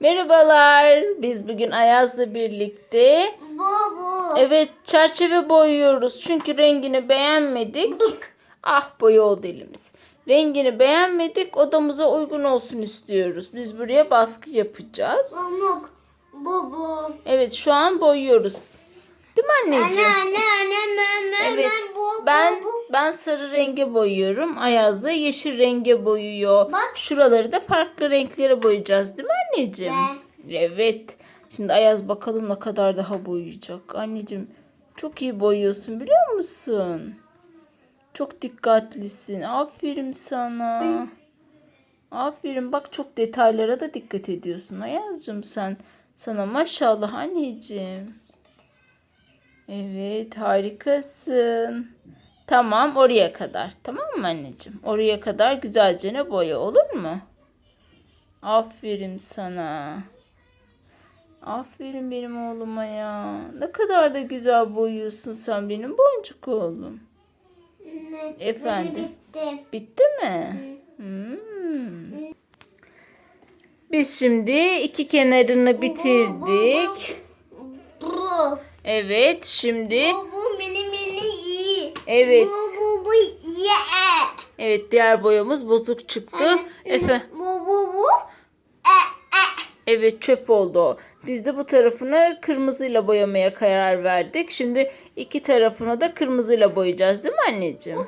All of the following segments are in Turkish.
Merhabalar. Biz bugün Ayaz'la birlikte Bu bu. evet çerçeve boyuyoruz. Çünkü rengini beğenmedik. Ah boya oldu elimiz. Rengini beğenmedik. Odamıza uygun olsun istiyoruz. Biz buraya baskı yapacağız. Pamuk. Bu bu. Evet şu an boyuyoruz. Değil mi Anne anneciğim? anne anne. Ben Ben ben sarı renge boyuyorum. Ayaz da yeşil renge boyuyor. Bak. Şuraları da farklı renklere boyayacağız değil mi anneciğim? Ve Evet. Şimdi Ayaz bakalım ne kadar daha boyayacak. Anneciğim çok iyi boyuyorsun biliyor musun? Çok dikkatlisin. Aferin sana. Aferin bak çok detaylara da dikkat ediyorsun Ayaz'cığım sen. Sana maşallah anneciğim. Evet harikasın. Tamam oraya kadar. Tamam mı anneciğim? Oraya kadar güzelce ne boya olur mu? Aferin sana. Aferin benim oğluma ya. Ne kadar da güzel boyuyorsun sen benim boncuk oğlum. anne. Efendim? Bitti. Bitti mi? Hmm. Biz şimdi iki kenarını bitirdik. Bu. Evet şimdi Bu bu mini mini iyi. Evet. Bu bu bu ye. evet diğer boyamız bozuk çıktı. Efe Bu bu bu. E e. evet çöp oldu o. Biz de bu tarafını kırmızıyla boyamaya karar verdik. Şimdi iki tarafını da kırmızıyla boyayacağız değil mi anneciğim?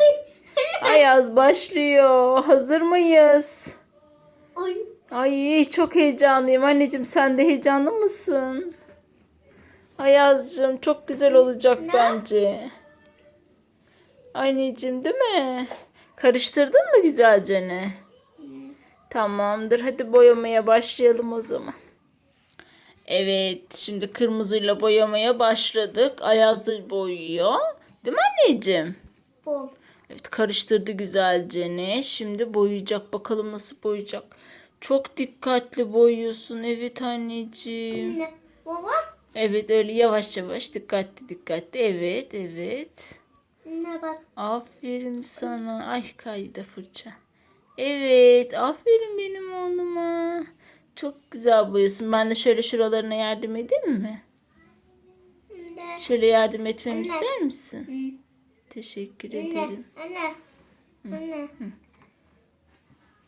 Ayaz başlıyor. Hazır mıyız? Oy. Ay çok heyecanlıyım. Anneciğim sen de heyecanlı mısın? Ayaz'cığım çok güzel olacak Ne? bence. Anneciğim değil mi? Karıştırdın mı güzelce ne? Tamamdır. Hadi boyamaya başlayalım o zaman. Evet, şimdi kırmızıyla boyamaya başladık. Ayaz da boyuyor. Değil mi anneciğim? Bu. Evet karıştırdı güzelce ne. Şimdi boyayacak. Bakalım nasıl boyayacak. Çok dikkatli boyuyorsun. Evet anneciğim. Ne? Baba. Evet öyle yavaş yavaş dikkatli dikkatli. Evet evet. Ne bak. Aferin sana. Ay kaydı fırça. Evet aferin benim oğluma. Çok güzel boyuyorsun. Ben de şöyle şuralarına yardım edeyim mi? Ne? Şöyle yardım etmemi Anne. ister misin? Hı. Teşekkür Anne. ederim. Anne. Anne.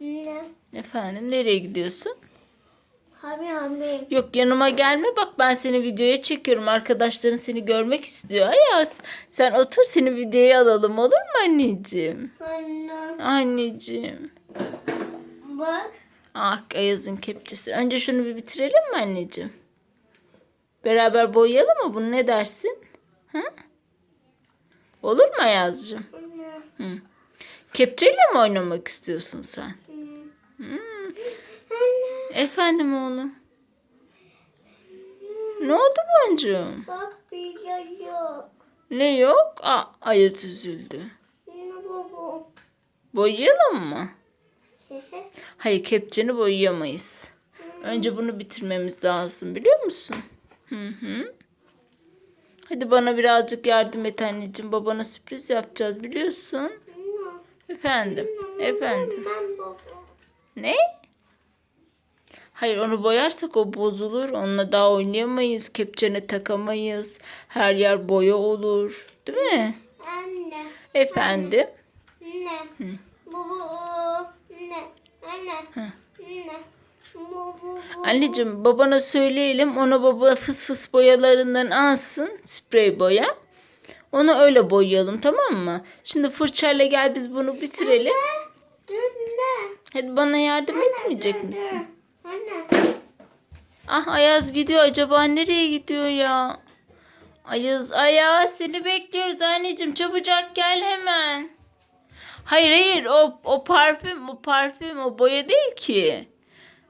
Ne? Efendim nereye gidiyorsun? Abi abi. Yok yanıma gelme bak ben seni videoya çekiyorum. Arkadaşların seni görmek istiyor. Ayaz sen otur seni videoya alalım olur mu anneciğim? Anne. Anneciğim. Bak. Ah Ayaz'ın kepçesi. Önce şunu bir bitirelim mi anneciğim? Beraber boyayalım mı bunu ne dersin? Ha? Olur mu Ayaz'cığım? Hı. Kepçeyle mi oynamak istiyorsun sen? Hmm. Efendim oğlum. Ne oldu boncuğum? Bak bir şey yok. Ne yok? Aa, Ayaz üzüldü. Ne bu? Boyayalım mı? Hayır kepçeni boyayamayız. Önce bunu bitirmemiz lazım biliyor musun? Hı hı. Hadi bana birazcık yardım et anneciğim. Babana sürpriz yapacağız biliyorsun. Efendim. Efendim. Ne? Hayır onu boyarsak o bozulur. Onunla daha oynayamayız. Kepçene takamayız. Her yer boya olur. Değil mi? Anne. Efendim. Anne. Hı. Bu bu. Anne. Anne. Hı. Anne. Anneciğim babana söyleyelim ona baba fıs fıs boyalarından alsın sprey boya. Onu öyle boyayalım tamam mı? Şimdi fırçayla gel biz bunu bitirelim. Dur ne? Hadi bana yardım etmeyecek misin? Ah Ayaz gidiyor acaba nereye gidiyor ya? Ayaz Ayaz seni bekliyoruz anneciğim çabucak gel hemen. Hayır hayır o, o parfüm o parfüm o boya değil ki.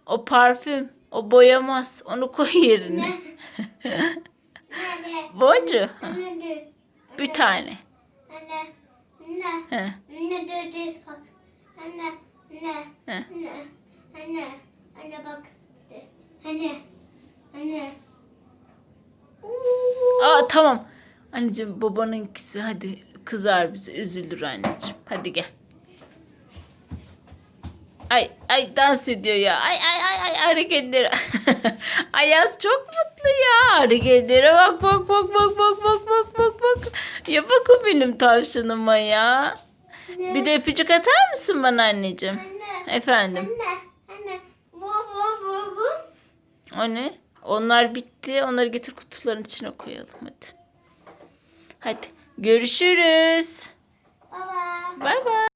O parfüm o boyamaz onu koy yerine. Boncu bir tane. Anne. Anne. Anne. Anne. Anne. Anne. Anne. Anne bak. Anne. Anne. Aa tamam. Anneciğim babanınkisi hadi kızar bize üzülür anneciğim. Hadi gel. Ay ay dans ediyor ya. Ay ay ay ay hareketleri. Ayaz çok mutlu ya. Hareketlere bak bak bak bak bak bak bak bak bak. Ya bak o benim tavşanıma ya. Anne. Bir de öpücük atar mısın bana anneciğim? Anne. Efendim. Anne. Anne. Bu bu bu bu. O ne? Onlar bitti. Onları getir kutuların içine koyalım hadi. Hadi görüşürüz. Baba. Bay bay.